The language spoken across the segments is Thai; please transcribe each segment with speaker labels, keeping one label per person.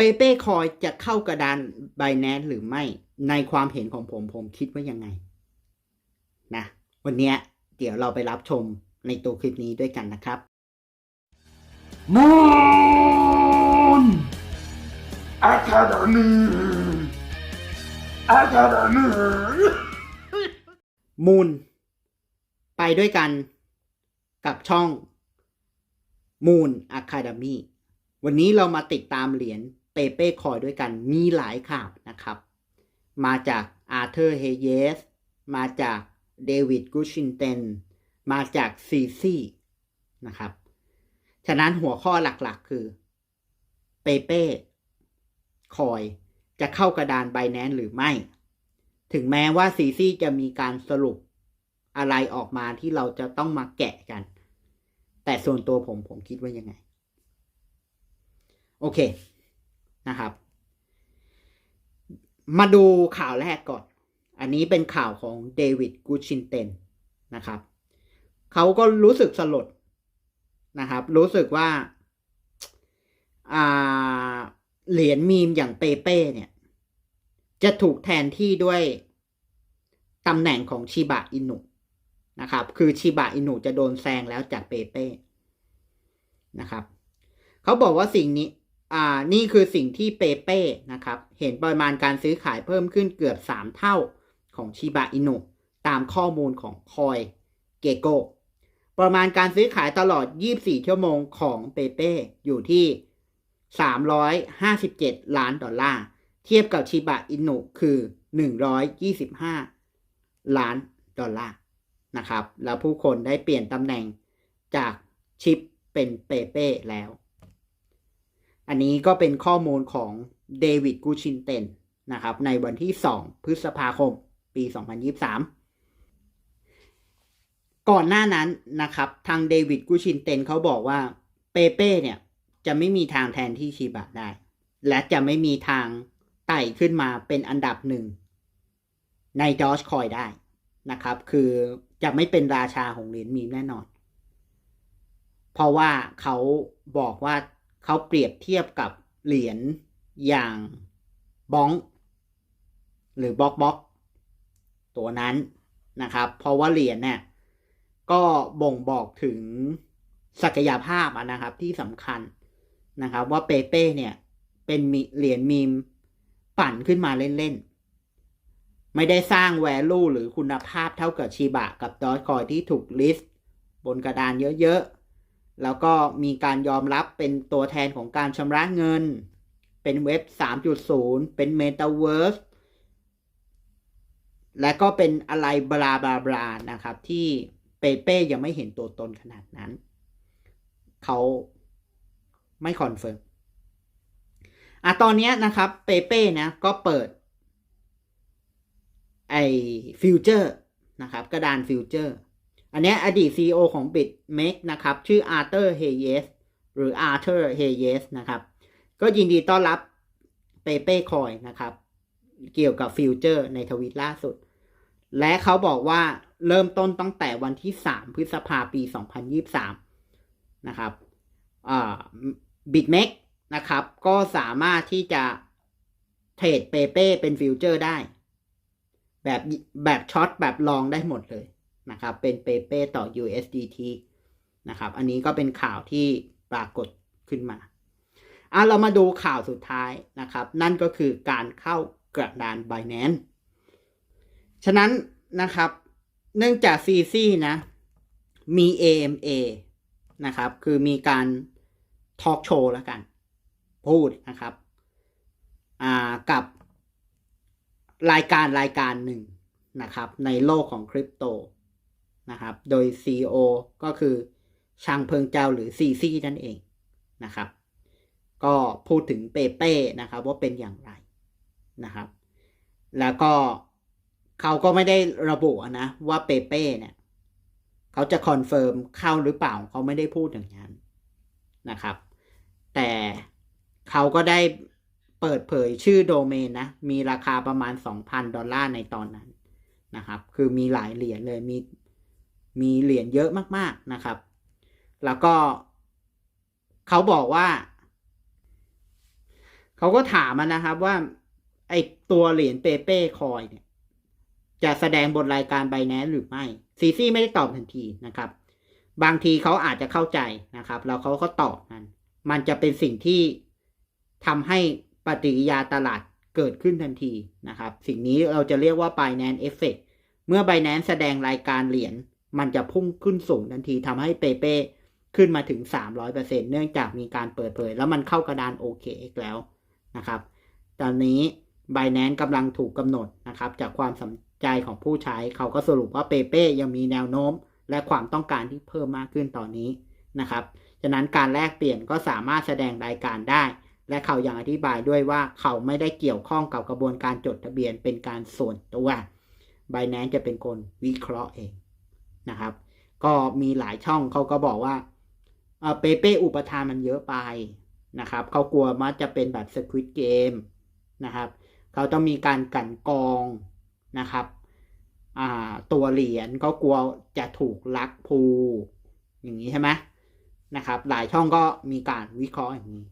Speaker 1: เปเป้คอยจะเข้ากระดานไบแนนหรือไม่ในความเห็นของผมผมคิดว่ายังไงนะวันเนี้ยเดี๋ยวเราไปรับชมในตัวคลิปนี้ด้วยกันนะครับ
Speaker 2: มูนอะคาเดมีอะคาเดมี
Speaker 1: มูลไปด้วยกันกับช่อง Moon Academy วันนี้เรามาติดตามเหรียญ เปเป้คอยด้วยกันมีหลายข่าวนะครับ มาจากอาร์เธอร์เฮเยสมาจากเดวิดกูชินเตนมาจากซีซีนะครับ ฉะนั้นหัวข้อหลักๆคือเปเป้คอยจะเข้ากระดานไบแนนหรือไม่ ถึงแม้ว่าซีซี่จะมีการสรุปอะไรออกมาที่เราจะต้องมาแกะกัน แต่ส่วนตัวผมผมคิดว่ายังไง โอเค นะครับ มาดูข่าวแรกก่อน อันนี้เป็นข่าวของเดวิดกูชินเตนนะครับเขาก็รู้สึกสลดนะครับ รู้สึกว่าอ่าเหรียญมีมอย่างเปเป้เนี่ย จะถูกแทนที่ด้วยตำแหน่งของชิบะอินุนะครับ คือชิบะอินุจะโดนแซงแล้วจากเปเป้นะครับ เขาบอกว่าสิ่งนี้ อ่านี่คือสิ่งที่เปเป้นะครับ เห็นปริมาณการซื้อขายเพิ่มขึ้นเกือบ 3 เท่าของชิบะอินุตามข้อมูลของคอยเกโกประมาณการซื้อขายตลอด 24 ชั่วโมงของเปเป้อยู่ที่ 357 ล้านดอลลาร์ เทียบกับชิบะอินุคือ 125 ล้านดอลลาร์นะครับ แล้วผู้คนได้เปลี่ยนตำแหน่งจากชิปเป็นเปเป้แล้ว อันนี้ก็เป็นข้อมูลของเดวิดกูชินเตนนะครับ ในวันที่ 2 พฤษภาคม ปี 2023 ก่อนหน้านั้นนะครับ ทางเดวิดกูชินเตนเขาบอกว่าเปเป้เนี่ย จะไม่มีทางแทนที่ชิบะได้ และจะไม่มีทางไต่ขึ้นมาเป็นอันดับหนึ่งในดอชคอยได้นะครับ คือจะไม่เป็นราชาของเหรียญมีมแน่นอน เพราะว่าเขาบอกว่า เขาเปรียบเทียบกับเหรียญอย่างบ้องหรือบ็อกบ็อกตัวนั้นนะครับ เพราะว่าเหรียญเนี่ยก็บ่งบอกถึงศักยภาพนะครับที่สำคัญนะครับ ว่าเปเป้เนี่ยเป็นเหรียญมีมปั่นขึ้นมาเล่นๆ ไม่ได้สร้างแวลูหรือคุณภาพเท่ากับชีบะกับดอทคอยที่ถูกลิสต์บนกระดานเยอะๆ แล้วก็มีการยอมรับเป็นตัวแทนของการชำระเงิน เป็นเว็บ 3.0 เป็นเมตาเวิร์สและก็เป็นอะไรบลาบลาบลานะครับ ที่เปเป้ยังไม่เห็นตัวตนขนาดนั้น เขาไม่คอนเฟิร์มอะตอนนี้นะครับเปเป้นะก็เปิดไอฟิวเจอร์นะครับกระดานฟิวเจอร์ อันนี้อดีต CEO ของ BitMake นะครับ ชื่ออาร์เ r อร์เฮเยสหรืออาร์เ r อร์เฮเยสนะครับ ก็ยินดีต้อนรับเปเป้คอยนะครับ เกี่ยวกับฟิวเจอร์ในทวิตล่าสุด และเขาบอกว่าเริ่มต้นตั้งแต่วันที่ 3 พฤษภาปี 2023 นะครับบิตเมกนะครับ ก็สามารถที่จะเทรดเปเป้เป็นฟิวเจอร์ได้ แบบแบบช็อตแบบลองได้หมดเลย นะครับ เป็นเปเป้ต่อ USDT นะครับ อันนี้ก็เป็นข่าวที่ปรากฏขึ้นมาอะเรามาดูข่าวสุดท้ายนะครับ นั่นก็คือการเข้ากระดาน Binance ฉะนั้นนะครับ เนื่องจาก CC นะ มี AMA นะครับ คือมีการทอล์กโชว์แล้วกัน พูดนะครับ อ่า กับรายการรายการหนึ่งนะครับ ในโลกของคริปโต นะครับ โดย CEO ก็คือช่างเพิงเจ้าหรือ CC นั่นเองนะครับ ก็พูดถึงเปเป้นะครับว่าเป็นอย่างไรนะครับ แล้วก็เขาก็ไม่ได้ระบุนะว่าเปเป้เนี่ยเขาจะคอนเฟิร์มเข้าหรือเปล่าเขาไม่ได้พูดอย่างนั้นนะครับ แต่เขาก็ได้เปิดเผยชื่อโดเมนนะ มีราคาประมาณ 2,000 ดอลลาร์ในตอนนั้นนะครับ คือมีหลายเหรียญเลย มี มีเหรียญเยอะมากๆนะครับ แล้วก็เขาบอกว่า เขาก็ถามมานะครับว่าไอตัวเหรียญเปเป้คอยเนี่ย จะแสดงบนรายการไบแนนหรือไม่ซีซี่ไม่ได้ตอบทันทีนะครับ บางทีเขาอาจจะเข้าใจนะครับ แล้วเขาก็ตอบนั้น มันจะเป็นสิ่งที่ทำให้ปฏิกิริยาตลาดเกิดขึ้นทันทีนะครับ สิ่งนี้เราจะเรียกว่า Binance Effect เมื่อ Binance แสดงรายการเหรียญ มันจะพุ่งขึ้นสูงทันทีทำให้เปเป้ขึ้นมาถึง 300%เนื่องจากมีการเปิดเผย แล้วมันเข้ากระดาน OKX แล้วนะครับ ตอนนี้ Binance กำลังถูกกำหนดนะครับ จากความสนใจของผู้ใช้เขาก็สรุปว่าเปเป้ยังมีแนวโน้ม และความต้องการที่เพิ่มมากขึ้นตอนนี้นะครับฉะนั้นการแลกเปลี่ยนก็สามารถแสดงรายการได้ และเขายังอธิบายด้วยว่าเขาไม่ได้เกี่ยวข้องกับกระบวนการจดทะเบียนเป็นการส่วนตัว Binance จะเป็นคนวิเคราะห์เอง นะครับ ก็มีหลายช่องเขาก็บอกว่าเปเป้อุปทานมันเยอะไปนะครับเขากลัวว่าจะเป็นแบบ Squid Game นะครับเขาต้องมีการกันกองนะครับตัวเหรียญก็กลัวจะถูกลักพูอย่างนี้ใช่ไหมนะครับ หลายช่องก็มีการวิเคราะห์อย่างนี้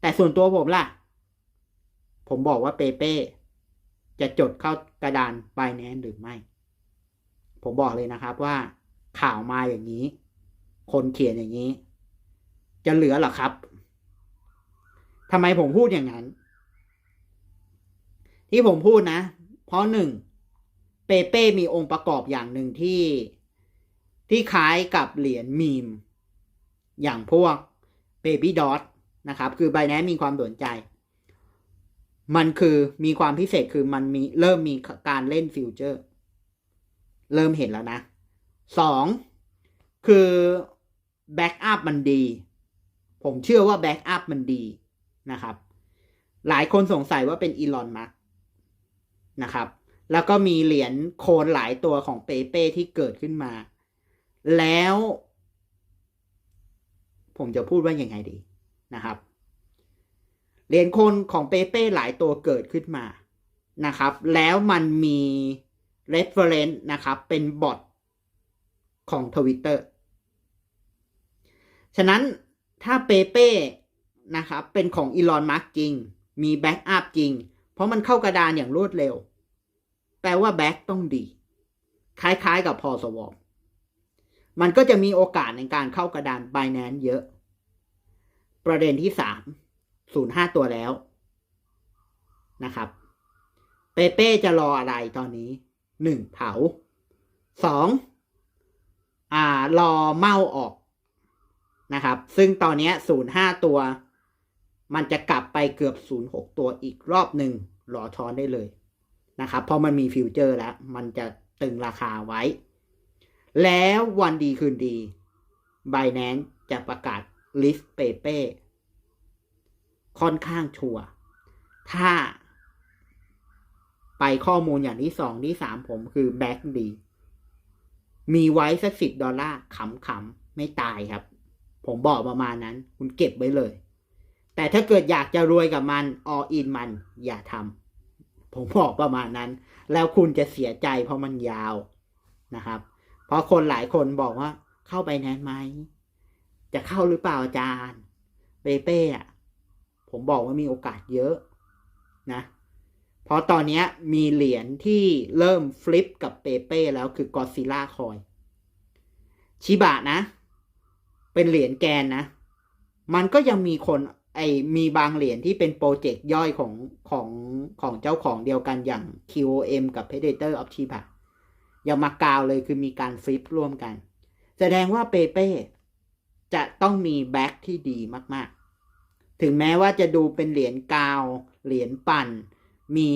Speaker 1: แต่ส่วนตัวผมล่ะ ผมบอกว่าเปเป้จะจดเข้ากระดานไบแนนหรือไม่ ผมบอกเลยนะครับว่า ข่าวมาอย่างนี้ คนเขียนอย่างนี้ จะเหลือหรอครับทำไมผมพูดอย่างนั้น ที่ผมพูดนะ เพราะหนึ่งเปเป้มีองค์ประกอบอย่างหนึ่งที่ที่คล้ายกับเหรียญมีม อย่างพวก Baby Dot นะครับ คือใบแนมีความสนใจ มันคือมีความพิเศษคือมันมีเริ่มมีการเล่นฟิวเจอร์ เริ่มเห็นแล้วนะ สองคือแบ็กอัพมันดี ผมเชื่อว่าแบ็กอัพมันดีนะครับ หลายคนสงสัยว่าเป็นอีลอนมัสนะครับ แล้วก็มีเหรียญโคนหลายตัวของเปเป้ที่เกิดขึ้นมา แล้ว ผมจะพูดว่ายังไงดีนะครับ เหรียญโคนของเปเป้หลายตัวเกิดขึ้นมานะครับ แล้วมันมี reference นะครับ เป็นบอท ของ Twitter ฉะนั้นถ้าเปเป้นะครับเป็นของอีลอนมัสจริง มีแบ็กอัพจริง เพราะมันเข้ากระดานอย่างรวดเร็ว แปลว่าแบ็กต้องดี คล้ายๆกับพอสวอปมันก็จะมีโอกาสในการเข้ากระดาน Binance เยอะ ประเด็นที่สามศูนย์ห้าตัวแล้วนะครับ เปเป้จะรออะไรตอนนี้หนึ่งเผาสอง อ่ารอเมาออกนะครับ ซึ่งตอนนี้ศูนย์ห้าตัว มันจะกลับไปเกือบศูนย์หกตัวอีกรอบหนึ่งรอช้อนได้เลยนะครับ เพราะมันมีฟิวเจอร์แล้ว มันจะตึงราคาไว้ แล้ววันดีคืนดี Binance จะประกาศ list เปเป้ค่อนข้างชัวร์ถ้าไปข้อมูลอย่างที่สองที่สามผมคือแบ็กดี มีไว้สักสิบดอลลาร์ขำๆไม่ตายครับ ผมบอกประมาณนั้น คุณเก็บไว้เลย แต่ถ้าเกิดอยากจะรวยกับมัน all in มันอย่าทำผมบอกประมาณนั้น แล้วคุณจะเสียใจเพราะมันยาวนะครับ เพราะคนหลายคนบอกว่า เข้าไปแนนไหม จะเข้าหรือเปล่าอาจารย์ เปเป้อะผมบอกว่ามีโอกาสเยอะนะ เพราะตอนนี้มีเหรียญที่เริ่มฟลิปกับเปเป้แล้วคือกอซิล่าคอยชิบะนะ เป็นเหรียญแกนนะ มันก็ยังมีคนไอมีบางเหรียญที่เป็นโปรเจกต์ย่อยของของของเจ้าของเดียวกันอย่าง QOM กับ Predator of Chiba ยังมากาวเลยคือมีการฟลิปร่วมกัน แสดงว่าเปเป้จะต้องมีแบ็กที่ดีมาก ๆ ถึงแม้ว่าจะดูเป็นเหรียญกาว เหรียญปั่น มี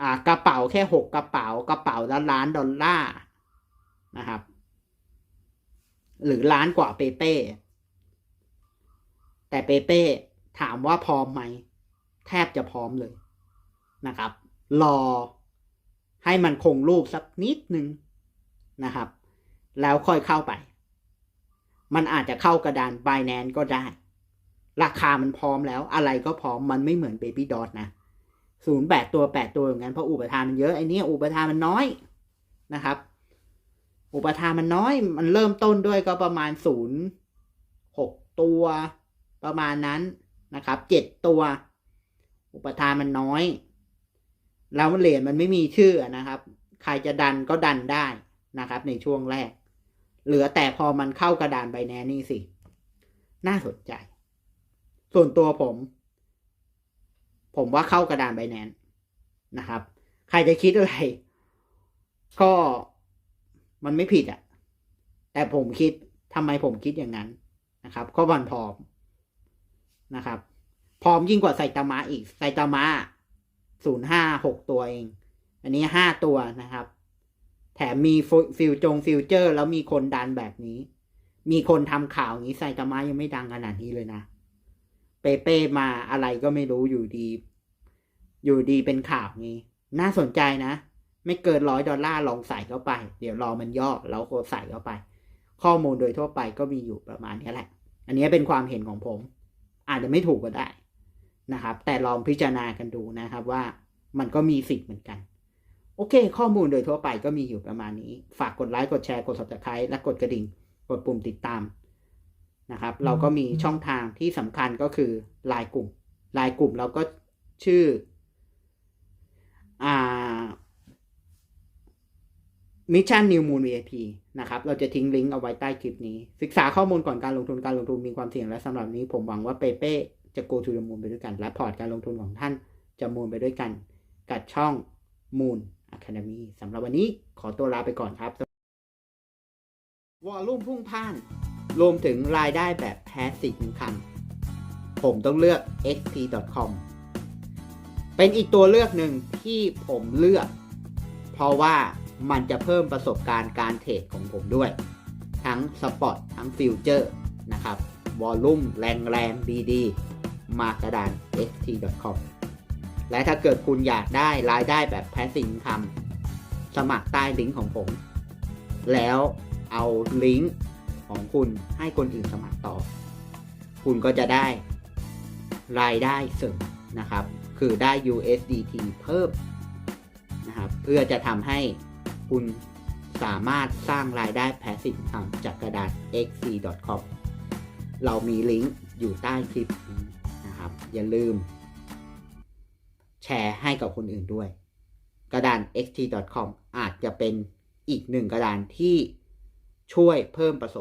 Speaker 1: อ่ากระเป๋าแค่หกกระเป๋ากระเป๋าละล้านดอลลาร์นะครับ หรือล้านกว่าเปเป้ แต่เปเป้ถามว่าพร้อมไหม แทบจะพร้อมเลยนะครับ รอให้มันคงรูปสักนิดนึงนะครับ แล้วค่อยเข้าไป มันอาจจะเข้ากระดาน b บ n a n c e ก็ได้ ราคามันพร้อมแล้วอะไรก็พร้อมมันไม่เหมือน Baby Dot นะ ศูนย์แปดตัวแปดตัวอย่างนั้นเพราะอุปทานมันเยอะไอ้นี่อุปทานมันน้อยนะครับ อุปทานมันน้อย มันเริ่มต้นด้วยก็ประมาณศูนย์หกตัวประมาณนั้นนะครับเจ็ดตัว อุปทานมันน้อย แล้วเหรียญมันไม่มีชื่อนะครับ ใครจะดันก็ดันได้นะครับ ในช่วงแรก เหลือแต่พอมันเข้ากระดานใบแนนนี่สิ น่าสนใจ ส่วนตัวผม ผมว่าเข้ากระดานใบแนนนะครับ ใครจะคิดอะไร ก็มันไม่ผิดอะ่ะแต่ผมคิดทำไมผมคิดอย่างนั้นนะครับก็วันพร้อมนะครับ พร้อมยิ่งกว่าไซตามะอีกไซตามะศูนย์ห้าหกตัวเอง อันนี้ห้าตัวนะครับ แถมมีฟิลจงฟิลเจอร์ แล้วมีคนดันแบบนี้ มีคนทำข่าวอย่างนี้ไซตามะยังไม่ดังขนาดนี้เลยนะ เปเป้มาอะไรก็ไม่รู้อยู่ดี อยู่ดีเป็นข่าวนี้ น่าสนใจนะ ไม่เกินร้อยดอลลาร์ลองใส่เข้าไป เดี๋ยวรอมันย่อแล้วโคใส่เข้าไป ข้อมูลโดยทั่วไปก็มีอยู่ประมาณนี้แหละ อันนี้เป็นความเห็นของผม อาจจะไม่ถูกก็ได้นะครับ แต่ลองพิจารณากันดูนะครับว่ามันก็มีสิทธิ์เหมือนกัน โอเค ข้อมูลโดยทั่วไปก็มีอยู่ประมาณนี้ ฝากกดไลค์กดแชร์กด subscribe และกดกระดิ่ง กดปุ่มติดตาม นะครับ เราก็มีช่องทางที่สำคัญก็คือไลน์กลุ่มไลน์กลุ่มเราก็ชื่ออ่ามิชชั่นนิวมูล VIP นะครับ เราจะทิ้งลิงก์เอาไว้ใต้คลิปนี้ ศึกษาข้อมูลก่อนการลงทุนการลงทุนมีความเสี่ยงและสำหรับนี้ผมหวังว่าเปเป้จะ go to the moon ไปด้วยกัน และพอร์ตการลงทุนของท่านจะมูลไปด้วยกัน กับช่อง Moon Academy สำหรับวันนี้ขอตัวลาไปก่อนครับวอลลุ่มพุ่งพ่าน รวมถึงรายได้แบบ passive income ผมต้องเลือก xp.com เป็นอีกตัวเลือกหนึ่งที่ผมเลือก เพราะว่ามันจะเพิ่มประสบการณ์การเทรดของผมด้วย ทั้งสปอตทั้งฟิวเจอร์นะครับวอลลุ่มแรงแรงดีๆ มากระดาน xt.com และถ้าเกิดคุณอยากได้รายได้แบบแพสซีฟคำสมัครใต้ลิงก์ของผม แล้วเอาลิงก์ ของคุณให้คนอื่นสมัครต่อ คุณก็จะได้รายได้เสริมนะครับ คือได้ USDT เพิ่มนะครับ เพื่อจะทำให้คุณสามารถสร้างรายได้ Passive Income จากกระดาษ xc.com เรามีลิงก์อยู่ใต้คลิปนี้นะครับ อย่าลืม แชร์ให้กับคนอื่นด้วย กระดาน xt.com อาจจะเป็นอีกหนึ่งกระดานที่ช่วยเพิ่มประสบ